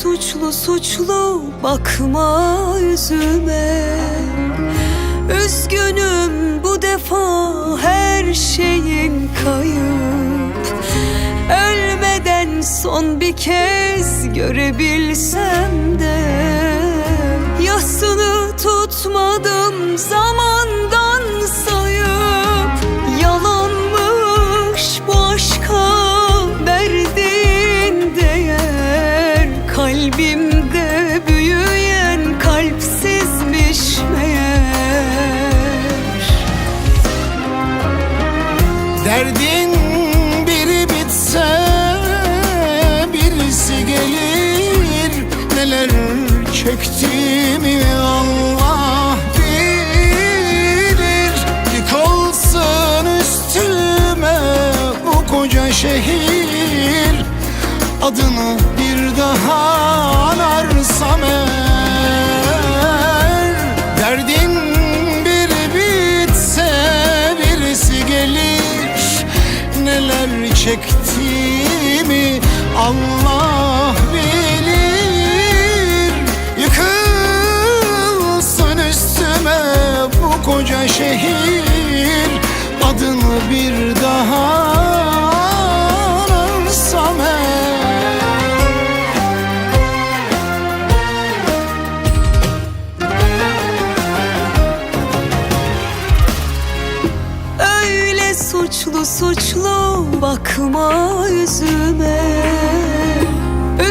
suçlu suçlu bakma yüzüme. Üzgünüm bu defa her şeyin kayıp. Ölmeden son bir kez görebilsem Kalbimde büyüyen kalpsizmiş meğer Derdin biri bitse birisi gelir. Neler çektiğimi Allah bilir. Yıkılsın üstüme bu koca şehir. Adını bir daha anarsam eğer Derdin biri bitse birisi gelir. Neler çektiğimi Allah bilir. Yıkılsın üstüme bu koca şehir. Adını bir daha suçlu suçlu bakma yüzüme.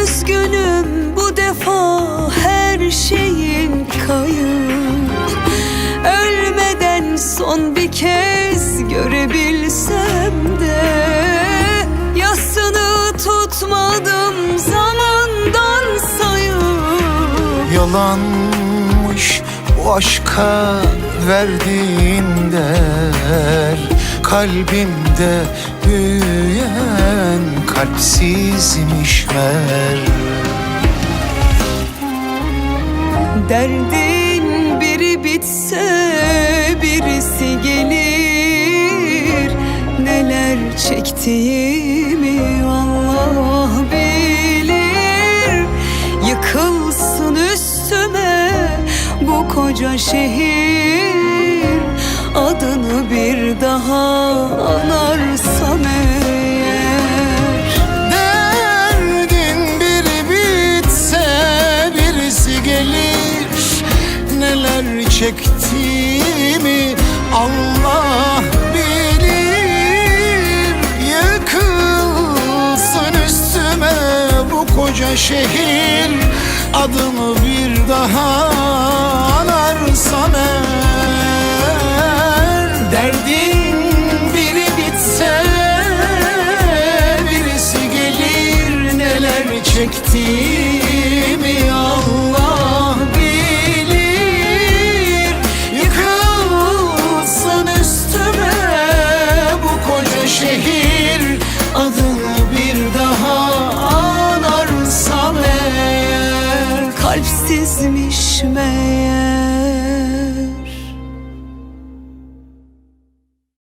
Üzgünüm bu defa her şeyin kayıp. Ölmeden son bir kez görebilsem de Yasını tutmadım zamandan sayıp. Yalanmış bu aşka verdiğin değer Kalbimde büyüyen kalpsizmiş meğer Derdin biri bitse birisi gelir. Neler çektiğimi Allah bilir. Yıkılsın üstüme bu koca şehir Adını bir daha anarsam eğer. Derdin biri bitse birisi gelir. Neler çektiğimi Allah bilir. Yıkılsın üstüme bu koca şehir. Adımı bir daha kalpsizmiş meğer.